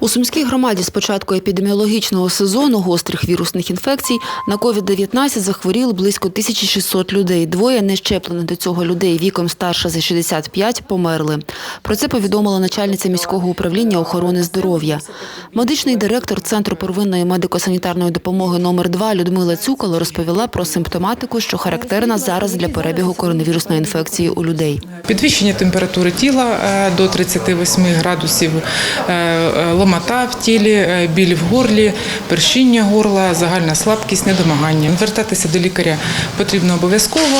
У Сумській громаді з початку епідеміологічного сезону гострих вірусних інфекцій на COVID-19 захворіли близько 1600 людей. Двоє нещеплених до цього людей віком старше за 65 померли. Про це повідомила начальниця міського управління охорони здоров'я. Медичний директор Центру первинної медико-санітарної допомоги номер 2 Людмила Цюкало розповіла про симптоматику, що характерна зараз для перебігу коронавірусної інфекції у людей. Підвищення температури тіла е, до 38 градусів, е, е, ломота в тілі, біль в горлі, першіння горла, загальна слабкість, недомагання. Звертатися до лікаря потрібно обов'язково.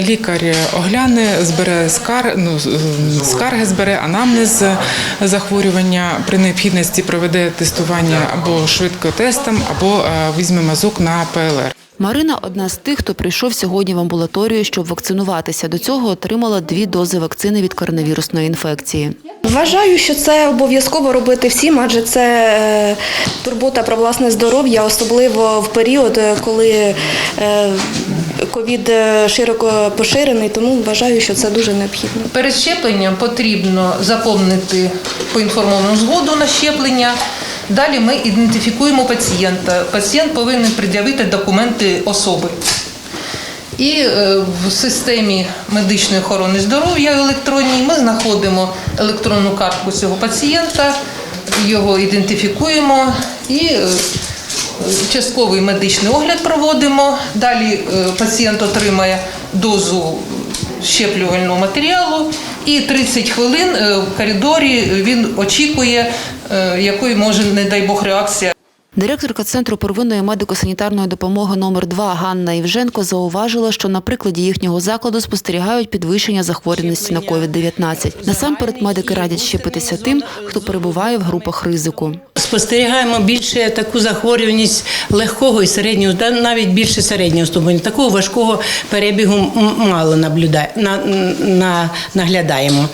Лікар огляне, збере скар, ну, е, скарги, збере анамнез захворювання. При необхідності проведе тестування або швидкотестом, або е, візьме мазок на ПЛР. Марина одна з тих, хто прийшов сьогодні в амбулаторію, щоб вакцинуватися. До цього отримала дві дози вакцини від коронавірусної інфекції. Вважаю, що це обов'язково робити всім, адже це е, турбота про власне здоров'я, особливо в період, е, коли ковід е, широко поширений, тому вважаю, що це дуже необхідно. Перед щепленням потрібно заповнити поінформовану згоду на щеплення. Далі ми ідентифікуємо пацієнта. Пацієнт повинен пред'явити документи особи. І е, в системі медичної охорони здоров'я електронній ми знаходимо електронну картку цього пацієнта, його ідентифікуємо і е, частковий медичний огляд проводимо. Далі е, пацієнт отримає дозу щеплювального матеріалу, і 30 хвилин е, в коридорі він очікує, е, якої може, не дай Бог, реакція. Директорка Центру первинної медико-санітарної допомоги номер 2 Ганна Євженко зауважила, що на прикладі їхнього закладу спостерігають підвищення захворюваності на COVID-19. Насамперед медики радять щепитися тим, хто перебуває в групах ризику. Спостерігаємо більше таку захворюваність легкого і середнього, навіть більше середнього ступеню. Такого важкого перебігу мало наблюдає, на, на, наглядаємо.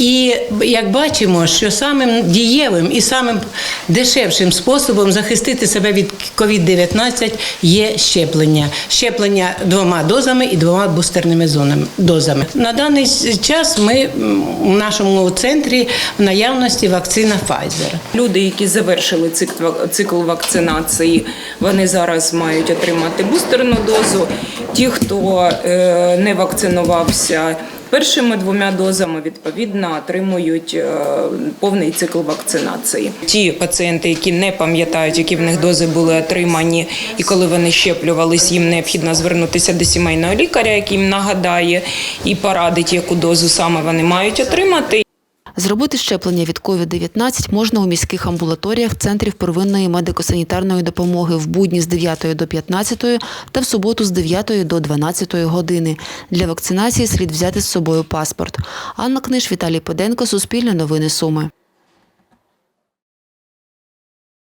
І як бачимо, що самим дієвим і самим дешевшим способом захистити себе від COVID-19 є щеплення. Щеплення двома дозами і двома бустерними зонами, дозами. На даний час ми у нашому центрі в наявності вакцина Pfizer. Люди, які завершили цикл, цикл вакцинації, вони зараз мають отримати бустерну дозу. Ті, хто е, не вакцинувався першими двома дозами, відповідно отримують е, повний цикл вакцинації. Ті пацієнти, які не пам'ятають, які в них дози були отримані, і коли вони щеплювались, їм необхідно звернутися до сімейного лікаря, який їм нагадає і порадить, яку дозу саме вони мають отримати. Зробити щеплення від COVID-19 можна у міських амбулаторіях центрів первинної медико-санітарної допомоги в будні з 9 до 15 та в суботу з 9 до 12 години. Для вакцинації слід взяти з собою паспорт. Анна Книж, Віталій Поденко, Суспільне новини Суми.